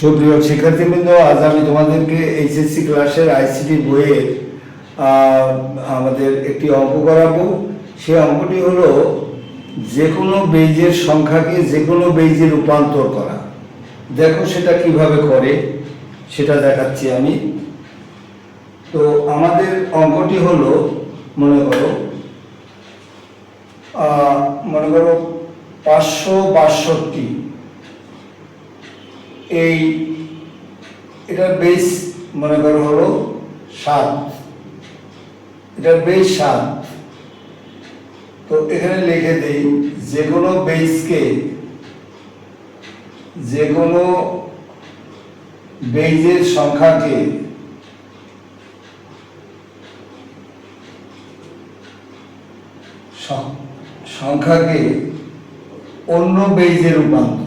সুপ্রিয় শিক্ষার্থীবৃন্দ, আজ আমি তোমাদেরকে এইচএসসি ক্লাসের আইসিটি বইয়ের আমাদের একটি অঙ্ক করাবো। সেই অঙ্কটি হলো যে কোনো বেইজের সংখ্যাকে যে কোনো বেইজে রূপান্তর করা। দেখো সেটা কীভাবে করে, সেটা দেখাচ্ছি আমি। তো আমাদের অঙ্কটি হলো, মনে করো মনে করো পাঁচশো বাষট্টি। এই এটার বেস মনে করো হলো সাত। এটার বেস সাত। তো এখানে লিখে দেই যে কোনো বেসকে যে কোনো বেজের সংখ্যাকে সংখ্যাকে অন্য বেজে রূপান্তর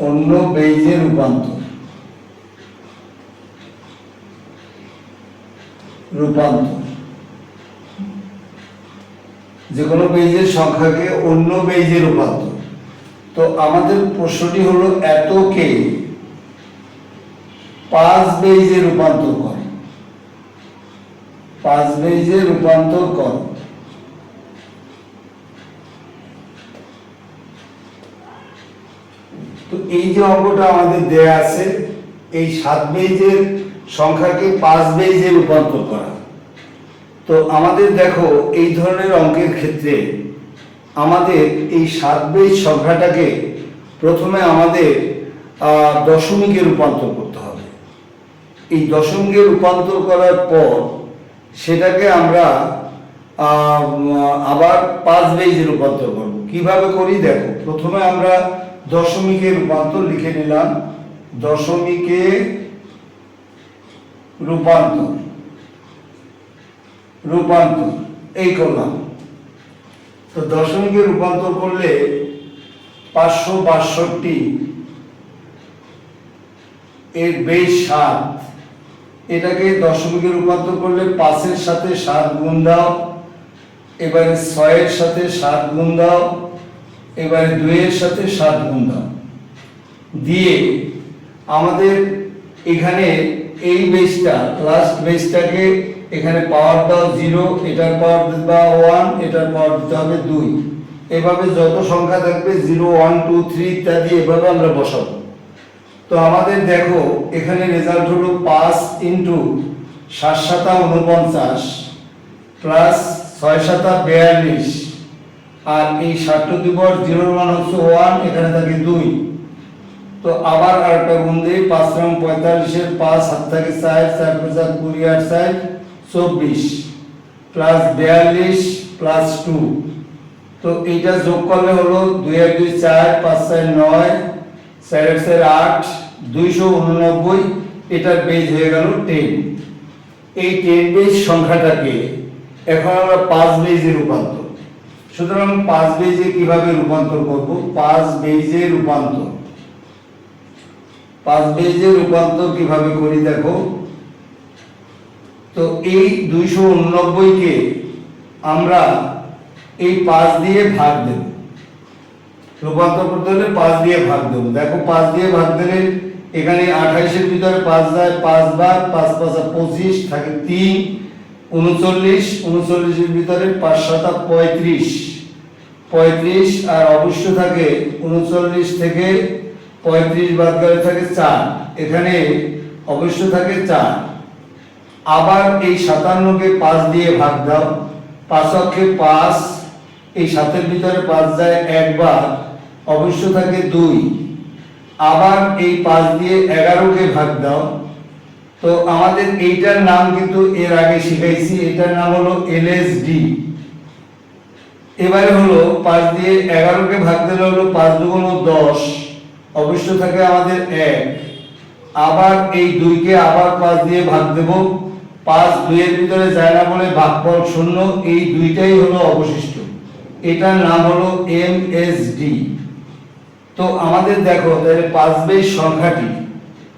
অন্য বেইজে রূপান্তর। রূপান্তর। যে কোনো বেইজের সংখ্যাকে অন্য বেইজে রূপান্তর। তো আমাদের প্রশ্নটি হলো এতকে পাঁচ বেইজে রূপান্তর করে? পাঁচ বেইজে রূপান্তর কর। তো এই যে অঙ্কটা আমাদের দেয়া আছে, এই সাত বেইজের সংখ্যাকে পাঁচ বেইজে রূপান্তর করা। তো আমাদের দেখো, এই ধরনের অঙ্কের ক্ষেত্রে আমাদের এই সাত বেইজ সংখ্যাটাকে প্রথমে আমাদের দশমিকে রূপান্তর করতে হবে। এই দশমিকে রূপান্তর করার পর সেটাকে আমরা আবার পাঁচ বেইজে রূপান্তর করব। কীভাবে করি দেখো, প্রথমে আমরা দশমিকে রূপান্তর লিখে নিলাম। দশমিকে রূপান্তর। রূপান্তর, এই করলাম। তো দশমিকে রূপান্তর করলে পাঁচশো বাষট্টি এর বেশ সাত। এটাকে দশমিকে রূপান্তর করলে পাঁচের সাথে সাত গুণ দাও। এবারে ছয়ের সাথে সাত গুণ দাও। এবারে দুইয়ের সাথে সাত গুণ দাও। দিয়ে আমাদের এখানে এই বেসটা লাস্ট বেসটাকে এখানে পাওয়ার দাও জিরো এটার পাওয়ার দিবা ওয়ান এটার পাওয়ার দিতে হবে দুই। এভাবে যত সংখ্যা থাকবে জিরো ওয়ান টু থ্রি ইত্যাদি এভাবে আমরা বসাবো। তো আমাদের দেখো, এখানে রেজাল্ট হলো পাঁচ ইন্টু সাত সাতা উনপঞ্চাশ প্লাস ছয় সাতা বিয়াল্লিশ। আর এই ষাটটা দিবস জিরোর মান হচ্ছে ওয়ান, এখানে থাকে দুই। তো আবার আরেকটা গুণ দিই, পাঁচ রং পঁয়তাল্লিশের পাঁচ হাত থাকে চার চার পাঁচ কুড়ি আট, চার, চব্বিশ। প্লাস বিয়াল্লিশ প্লাস টু তো এইটা যোগ করলে হলো দুই এক দুই চার, পাঁচ চার নয়, চার এক চার আট, দুইশো উননব্বই। এটার বেজ হয়ে গেল টেন এই টেন বেজ সংখ্যাটাকে এখন আমরা পাঁচ বেজে রূপান্তর সুতরাং পাঁচ বেজে কীভাবে রূপান্তর করব? পাঁচ বেজে রূপান্তর। পাঁচ বেজে রূপান্তর কীভাবে করি দেখো? তো এই দুইশো উননব্বইকে আমরা এই পাঁচ দিয়ে ভাগ দেব। রূপান্তর করতে হলে পাঁচ দিয়ে ভাগ দেব। দেখো পাঁচ দিয়ে ভাগ দিলে এখানে আঠাইশের ভিতরে পাঁচ যায় পাঁচ বার পাঁচ পাঁচ পঁচিশ থাকে তিন, উনচল্লিশ, উনচল্লিশের ভিতরে পাঁচ সাতা পঁয়ত্রিশ। পঁয়ত্রিশ আর অবশ্য থাকে উনচল্লিশ থেকে পঁয়ত্রিশ বাদ গেলে থাকে চার। এখানে অবশ্য থাকে চার। আবার এই সাতান্নকে পাঁচ দিয়ে ভাগ দাও। পাঁচ অক্ষে পাঁচ, এই সাতের ভিতরে পাঁচ যায় একবার অবশ্য থাকে দুই। আবার এই পাঁচ দিয়ে এগারোকে ভাগ দাও। তো আমাদের এইটার নাম কিন্তু এর আগে শিখাইছি। এটার নাম হলো এলএসডি এবারে হলো পাঁচ দিয়ে এগারোকে ভাগ দিলে হলো পাঁচ দুগুণ দশ। অবশ্য থাকে আমাদের এক। আবার এই দুইকে আবার পাঁচ দিয়ে ভাগ দেব। পাঁচ দুইয়ের ভিতরে যায় না বলে ভাগফল শূন্য, এই দুইটাই হলো অবশিষ্ট। এটার নাম হলো এম এস ডি। তো আমাদের দেখো, তাহলে পাঁচ বেশ সংখ্যাটি।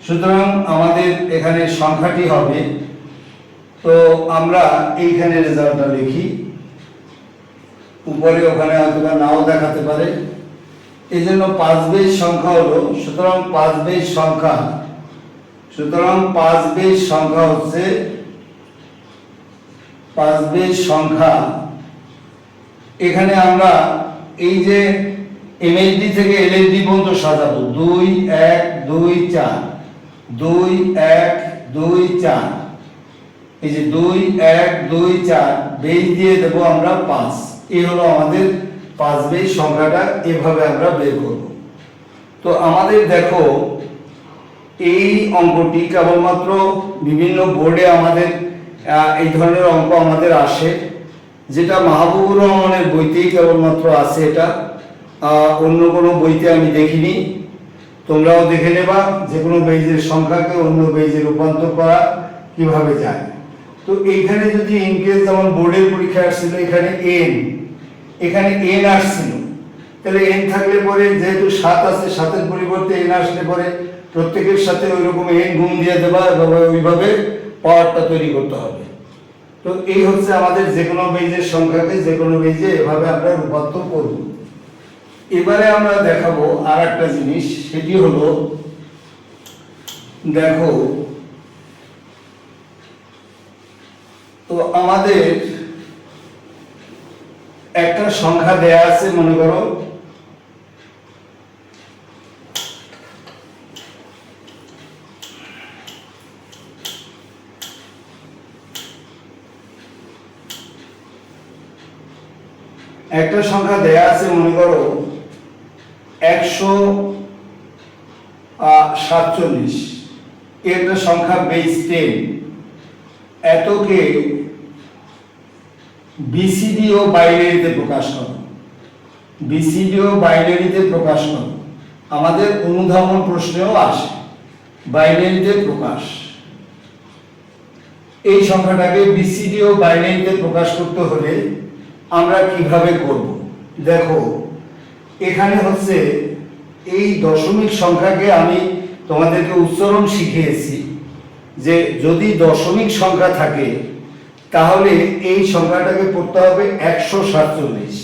সুতরাং আমাদের এখানে সংখ্যাটি হবে। তো আমরা এইখানে রেজাল্টটা লিখি। উপরে ওখানে হয়তো নাও দেখাতে পারে। এই জন্য পাঁচ বেশ সংখ্যা হলো, সুতরাং পাঁচ বেশ সংখ্যা। সুতরাং পাঁচ বেশ সংখ্যা হচ্ছে পাঁচ বেশ সংখ্যা। এখানে আমরা এই যে এমএলডি থেকে এলএলডি পর্যন্ত সাজাবো। দুই, এক, দুই, চার। দুই, এক, দুই, চার। এই যে দুই, এক, দুই, চার বেজ দিয়ে দেবো আমরা পাঁচ। এই হলো আমাদের পাঁচ বেজ সংখ্যাটা, এভাবে আমরা বের করব। তো আমাদের দেখো, এই অঙ্কটি কেবলমাত্র বিভিন্ন বোর্ডে আমাদের এই ধরনের অঙ্ক আমাদের আসে, যেটা মাহবুবুর রহমানের বইতেই কেবলমাত্র আছে এটা। অন্য কোনো বইতে আমি দেখিনি। তোমরাও দেখে নেবা যে কোনো বেজের সংখ্যাকে অন্য বেজে রূপান্তর করা কীভাবে যায়। তো এইখানে যদি ইনকেস যেমন বোর্ডের পরীক্ষা আসছিল, এখানে এন এখানে এন আসছিল, তাহলে এন থাকলে পরে যেহেতু সাত আছে, সাতের পরিবর্তে এন আসলে পরে প্রত্যেকের সাথে ওই রকম এন গুণ দিয়ে এবং ওইভাবে পাওয়ারটা তৈরি করতে হবে। তো এই হচ্ছে আমাদের যে কোনো বেজের সংখ্যাকে যে কোনো বেজে এভাবে আমরা রূপান্তর করব। এবারে আমরা দেখাবো আর একটা জিনিস, সেটি হলো, দেখো তো আমাদের একটা সংখ্যা দেয়া আছে, মনে করো। একটা সংখ্যা দেয়া আছে, মনে করো, একশো সাতচল্লিশ। একটা সংখ্যা বেস টেন এতকে বিসিডি ও বাইনারিতে প্রকাশ করো। বিসিডি ও বাইনারিতে প্রকাশ করো। আমাদের অনুধাবন প্রশ্নেও আসে। বাইনারিতে প্রকাশ। এই সংখ্যাটাকে বিসিডি ও বাইনারিতে প্রকাশ করতে হলে আমরা কীভাবে করব? দেখো, এখানে হচ্ছে এই দশমিক সংখ্যাকে আমি তোমাদেরকে উচ্চারণ শিখিয়েছি যে যদি দশমিক সংখ্যা থাকে তাহলে এই সংখ্যাটাকে পড়তে হবে একশো সাতচল্লিশ।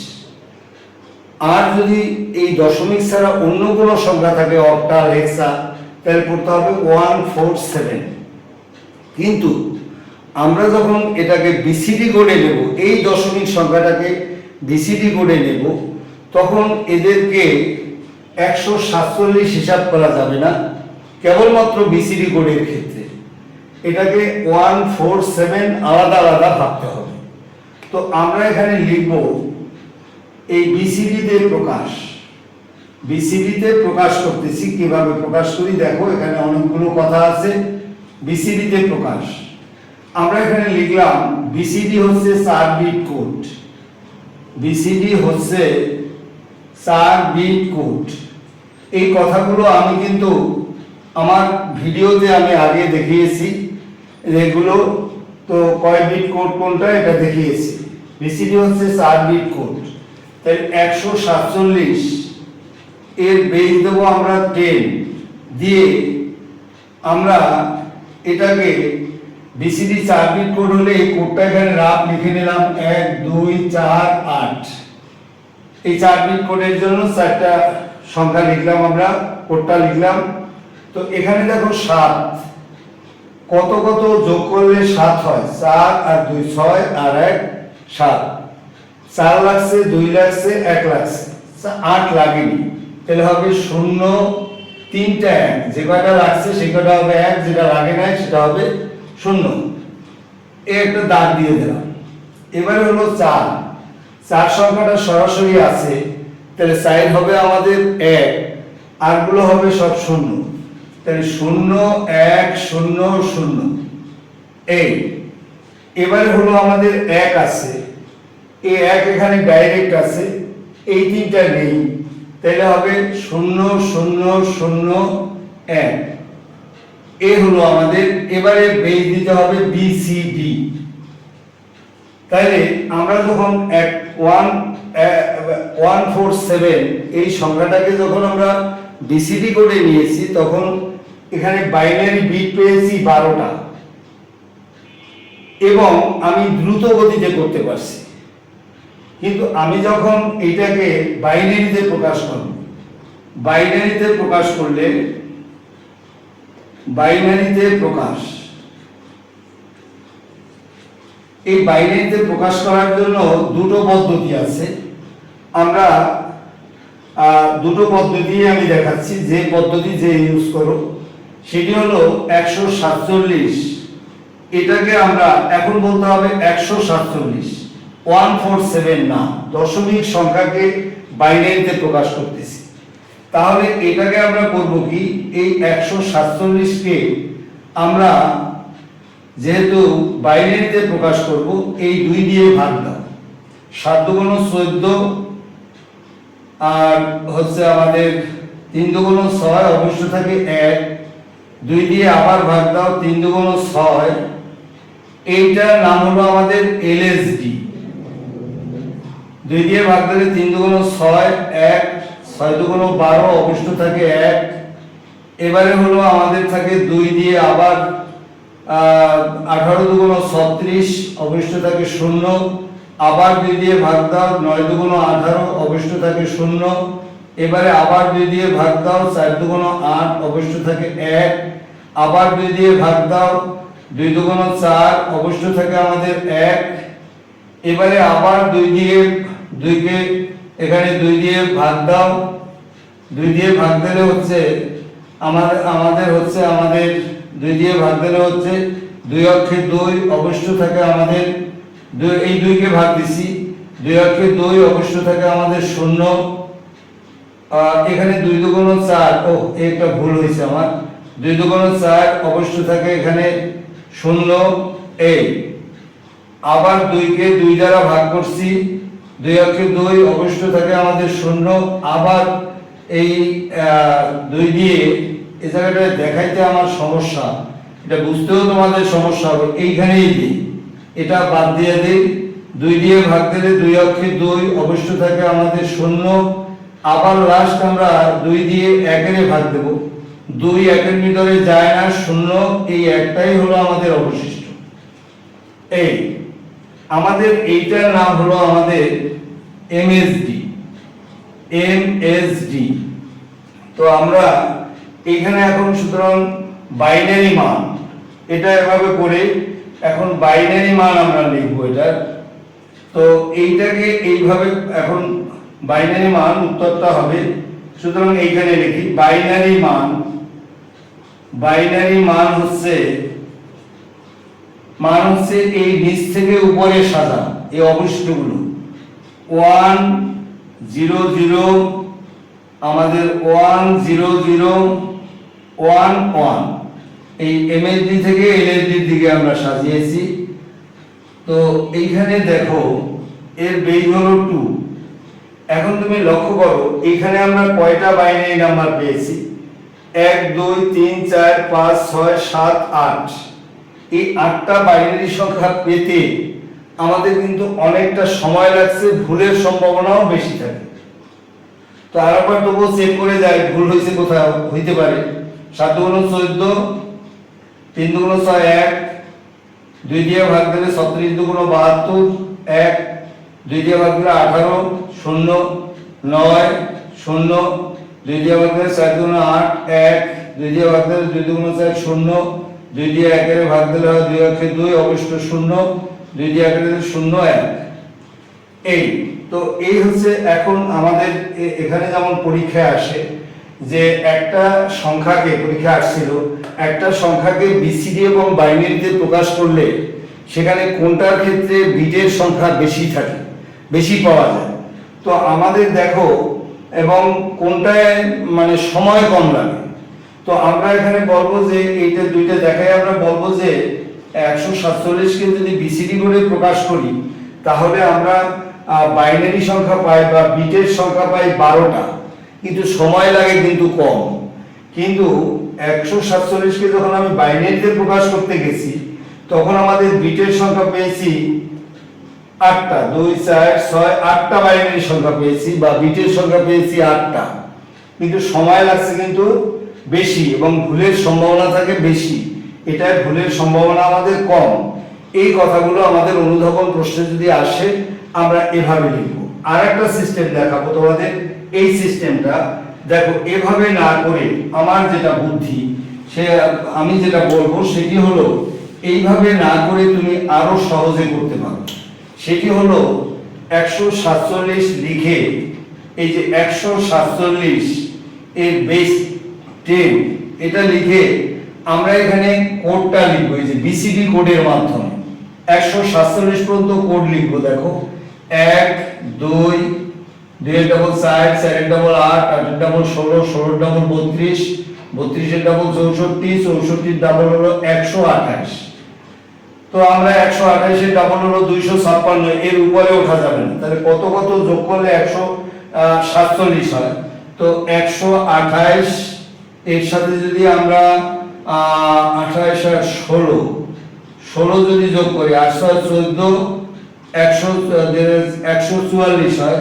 আর যদি এই দশমিক ছাড়া অন্য কোনো সংখ্যা থাকে অক্টাল, হেক্সা, তাহলে পড়তে হবে ওয়ান ফোর সেভেন। কিন্তু আমরা যখন এটাকে বিসিডি কোডে নেব, এই দশমিক সংখ্যাটাকে বিসিডি কোডে নেব, তখন এদেরকে একশো সাতচল্লিশ হিসাব করা যাবে না। কেবলমাত্র বিসিডি কোডের ক্ষেত্রে। এটাকে ওয়ান ফোর সেভেন আলাদা আলাদা ভাবতে হবে। তো আমরা এখানে লিখব, এই বিসিডিতে প্রকাশ বিসিডিতে প্রকাশ করতেছি, কীভাবে প্রকাশ করি? দেখো, এখানে অনেকগুলো কথা আছে, বিসিডিতে প্রকাশ। আমরা এখানে লিখলাম, বিসিডি হচ্ছে চার বিট কোড। বিসিডি হচ্ছে চার বিট কোড। এই কথাগুলো আমি কিন্তু আমার ভিডিওতে আমি আগে দেখিয়েছি। এগুলো তো কয় বিট কোড কোনটা এটা দেখিয়েছি। বিসিডি হচ্ছে চার বিট কোড। তাই একশো সাতচল্লিশ, এর বেজ দেবো আমরা টেন দিয়ে আমরা এটাকে বিসিডি চার বিট কোড হলে এই কোডটা এখানে রাফ লিখে নিলাম এক, দুই, চার, আট। এই চার বিট কোডের জন্য চারটা সংখ্যা লিখলাম আমরা, কোডটা লিখলাম। তো এখানে দেখো সাত। কত কত যোগ করলে সাত হয়? চার আর দুই ছয় আর এক সাত। চার লাগছে, দুই লাগছে, এক লাগছে। আট লাগেনি। তাহলে হবে শূন্য তিনটা এক। যে কয়টা লাগছে সে কয়টা হবে এক। যেটা লাগে নাই, সেটা হবে শূন্য। এ একটা দাগ দিয়ে দিলাম। এবারে হলো চার। চার সংখ্যাটা সরাসরি আছে। তাহলে সাইড হবে আমাদের এক। আরগুলো হবে সব শূন্য। তাহলে শূন্য এক, শূন্য শূন্য। এই, এবারে হলো আমাদের এক আছে। এই এক এখানে ডাইরেক্ট আছে। এই তিনটা নেই। তাহলে হবে শূন্য শূন্য শূন্য, এক। এ হলো আমাদের, এবারে বেজ দিতে হবে বি সি ডি তাইলে আমরা যখন এক ওয়ান ওয়ান ফোর সেভেন এই সংখ্যাটাকে যখন আমরা বিসিডি করে নিয়েছি, তখন এখানে বাইনারি বিট পেয়েছি বারোটা। এবং আমি দ্রুত গতিতে করতে পারছি। কিন্তু আমি যখন এটাকে বাইনারিতে প্রকাশ করব বাইনারিতে প্রকাশ করলে বাইনারিতে প্রকাশ, এই বাইনারিতে প্রকাশ করার জন্য দুটো পদ্ধতি আছে। আমরা দুটো পদ্ধতি আমি দেখাচ্ছি, যে পদ্ধতি যে ইউজ করো। সেটি হলো একশো সাতচল্লিশ। এটাকে আমরা এখন বলতে হবে একশো সাতচল্লিশ। ওয়ান ফোর সেভেন না, দশমিক সংখ্যাকে বাইরে বাইনারিতে প্রকাশ করতেছি। তাহলে এটাকে আমরা করব কি? এই একশো সাতচল্লিশকে আমরা যেহেতু বাইনারিতে প্রকাশ করব, এই দুই দিয়ে ভাগ দাও। সাত দুগুণ চোদ্দ আর হচ্ছে আমাদের তিন দুগুণ ছয় অবশ্য থাকে এক। দুই দিয়ে আবার ভাগ দাও, তিন দুগুণ ছয়। এইটার নাম হলো আমাদের এলএসডি দুই দিয়ে ভাগ দিলে তিন দুগুণ ছয়, এক, ছয় দুগুণ বারো অবশ্য থাকে এক। এবারে হলো আমাদের থাকে দুই দিয়ে আবার আঠারো দুগুণ ছত্রিশ অবশ্য থাকে শূন্য। আবার দুই দিয়ে ভাগ দাও, নয় দুগুণ আঠারো অবশ্য থাকে শূন্য। এবারে আবার দুই দিয়ে ভাগ দাও, চার দুগুণ আট অবশ্য থাকে এক। আবার দুই দিয়ে ভাগ দাও, দুই দুগুণ চার অবশ্য থাকে আমাদের এক। এবারে আবার দুই দিয়ে, দুইকে এখানে দুই দিয়ে ভাগ দাও। দুই দিয়ে ভাগ দিলে হচ্ছে আমাদের আমাদের হচ্ছে আমাদের দুই দিয়ে ভাগ দিলে হচ্ছে দুই অক্ষে দুই অবশ্য থাকে আমাদের দুই, এই দুইকে ভাগ দিছি। দুই অক্ষে দুই অবশ্য থাকে আমাদের শূন্য। এখানে দুই দুগুণ চার, ও, একটা ভুল হয়েছে আমার। দুই দুগুণ চার অবশ্য থাকে এখানে শূন্য এই আবার দুইকে দুই দ্বারা ভাগ করছি, দুই অক্ষে দুই অবশ্য থাকে আমাদের শূন্য। আবার এই দুই দিয়ে এই জায়গাটা দেখাইতে আমার সমস্যা। এটা বুঝতেও তোমাদের সমস্যা হবে। এইখানেই দিই। এটা বাদ দিয়ে দিই। দুই দিয়ে ভাগ দিলে দুই অক্ষে দুই অবশ্য থাকে আমাদের শূন্য। আবার লাস্ট আমরা দুই দিয়ে একের ভাগ দেব। দুই একের ভিতরে যায় না, শূন্য এই একটাই হলো আমাদের অবশিষ্ট। এই, আমাদের এইটার নাম হলো আমাদের এমএসডি এমএসডি তো আমরা এখানে এখন সুতরাং বাইনারি মান, এটা এভাবে করে এখন বাইনারি মান আমরা লিখব এটা। তো এইটাকে এইভাবে এখন বাইনারি মান উত্তরটা হবে, সুতরাং এইখানে লিখি বাইনারি মান বাইনারি মান হচ্ছে মান হচ্ছে এই নিচ থেকে উপরে সাজা, এই অবশিষ্টগুলো। ওয়ান জিরো জিরো আমাদের one zero zero one one এই এমএসডি থেকে এলএসডির দিকে আমরা সাজিয়েছি। তো এইখানে দেখো, এর বেই হলো টু এখন তুমি লক্ষ্য করো, এখানে আমরা কয়টা বাইনারি নাম্বার পেয়েছি? এক, দুই, তিন, চার, পাঁচ, ছয়, সাত, আট। এই আটটা বাইনারি সংখ্যা পেতে আমাদের কিন্তু অনেকটা সময় লাগছে, ভুলের সম্ভাবনাও বেশি থাকে। তো আর আরেকবার তবুও চেক করে যায় ভুল হয়েছে কোথাও হইতে পারে। সাত দুগুণ চোদ্দ, তিন দুগুণ ছয়, এক, দুই দিয়ে ভাগ দিলে ছত্রিশ দুগুণ বাহাত্তর, এক, দুই দিয়ে ভাগ দিলে আঠারো শূন্য নয় শূন্য দুই দিয়ে ভাগ দিলে চার দুগুণ আট এক। দুই দিয়ে ভাগ দিলে দুই দুগুণ চার শূন্য। দুই দিয়ে একের ভাগ দিলে হয় দুই অক্ষে দুই অবশ্য শূন্য। দুই দিয়ে একের শূন্য এক। এই, তো এই হচ্ছে এখন আমাদের এখানে যেমন পরীক্ষায় আসে যে একটা সংখ্যাকে, পরীক্ষা আসছিল, একটা সংখ্যাকে বিসিডি এবং বাইনারিতে প্রকাশ করলে সেখানে কোনটার ক্ষেত্রে বিটের সংখ্যা বেশি থাকে, বেশি পাওয়া যায়? তো আমাদের দেখো, এবং কোনটায় মানে সময় কম লাগে। তো আমরা এখানে বলব যে এইটা দুইটা দেখাই আমরা বলব যে, একশো সাতচল্লিশকে যদি বিসিডি করে প্রকাশ করি, তাহলে আমরা বাইনারি সংখ্যা পাই বা বিটের সংখ্যা পাই বারোটা। কিন্তু সময় লাগে কিন্তু কম। কিন্তু একশো সাতচল্লিশকে যখন আমি বাইনারিতে প্রকাশ করতে গেছি, তখন আমাদের বিটের সংখ্যা পেয়েছি আটটা, দুই, চার, ছয়, আটটা বাইনারি সংখ্যা পেয়েছি বা বিটের সংখ্যা পেয়েছি আটটা। কিন্তু সময় লাগছে কিন্তু বেশি এবং ভুলের সম্ভাবনা থাকে বেশি। এটায় ভুলের সম্ভাবনা আমাদের কম। এই কথাগুলো আমাদের অনুধাবন প্রশ্নে যদি আসে, আমরা এভাবে লিখব। আর একটা সিস্টেম দেখাবো তোমাদের। এই সিস্টেমটা দেখো, এভাবে না করে আমার যেটা বুদ্ধি, সে আমি যেটা বলব, সেটি হলো, এইভাবে না করে তুমি আরও সহজে করতে সেটি হলো? একশো সাতচল্লিশ লিখে, এই যে একশো সাতচল্লিশ এর বেস টেন এটা লিখে আমরা এখানে কোডটা লিখব, এই যে বিসিডি কোডের মাধ্যমে। একশো সাতচল্লিশ পর্যন্ত কোড লিখব, দেখো। এক, দুই দুই ডাবল ষাট চারের ডাবল আট আটের ডাবল ষোলো ষোলোর ডাবল বত্রিশ, বত্রিশের ডাবল চৌষট্টি, চৌষট্টির ডাবল হলো একশো আঠাশ। তো আমরা একশো আঠাশে ডাবল হলো দুইশো ছাপ্পান্ন, এর উপরে ওঠা যাবে না। তাহলে কত কত যোগ করলে একশো সাতচল্লিশ হয়? তো একশো আঠাশ এর সাথে যদি আমরা আঠাশ আর ষোলো ষোলো যদি যোগ করি, আটশো চোদ্দ, একশো একশো চুয়াল্লিশ হয়।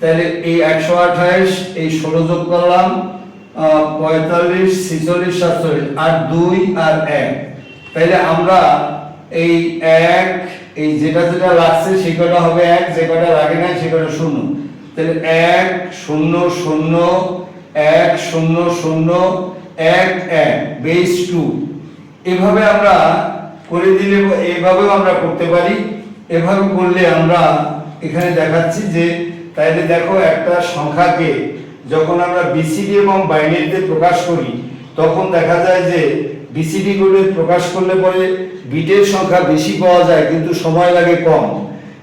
তাহলে এই একশো আঠাইশ, এই ষোলো যোগ করলাম পঁয়তাল্লিশ, ছিচল্লিশ, সাতচল্লিশ, আর দুই আর এক। তাইলে আমরা এই এক, এই যেটা যেটা লাগছে সে কটা হবে এক যে কটা লাগে না সে কটা শূন্য। তাহলে এক, শূন্য শূন্য, এক, শূন্য শূন্য, এক এক বেস টু এভাবে আমরা করে দিলে, এভাবেও আমরা করতে পারি। এভাবে করলে আমরা এখানে দেখাচ্ছি যে, তাইলে দেখো একটা সংখ্যাকে যখন আমরা বিসিডি এবং বাইনারিতে প্রকাশ করি, তখন দেখা যায় যে বিসিডি করে প্রকাশ করলে পরে বিটের সংখ্যা বেশি পাওয়া যায়, কিন্তু সময় লাগে কম।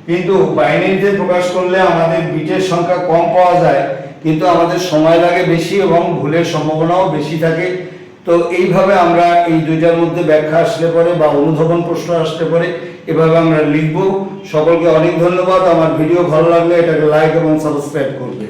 কিন্তু বাইনারিতে প্রকাশ করলে আমাদের বিটের সংখ্যা কম পাওয়া যায়, কিন্তু আমাদের সময় লাগে বেশি এবং ভুলের সম্ভাবনাও বেশি থাকে। তো এইভাবে আমরা এই দুইটার মধ্যে ব্যাখ্যা আসলে পরে বা অনুধাবন প্রশ্ন আসতে পারে, এভাবে আমরা লিখব। সকলকে অনেক ধন্যবাদ। আমার ভিডিও ভালো লাগলে এটাকে লাইক এবং সাবস্ক্রাইব করবে।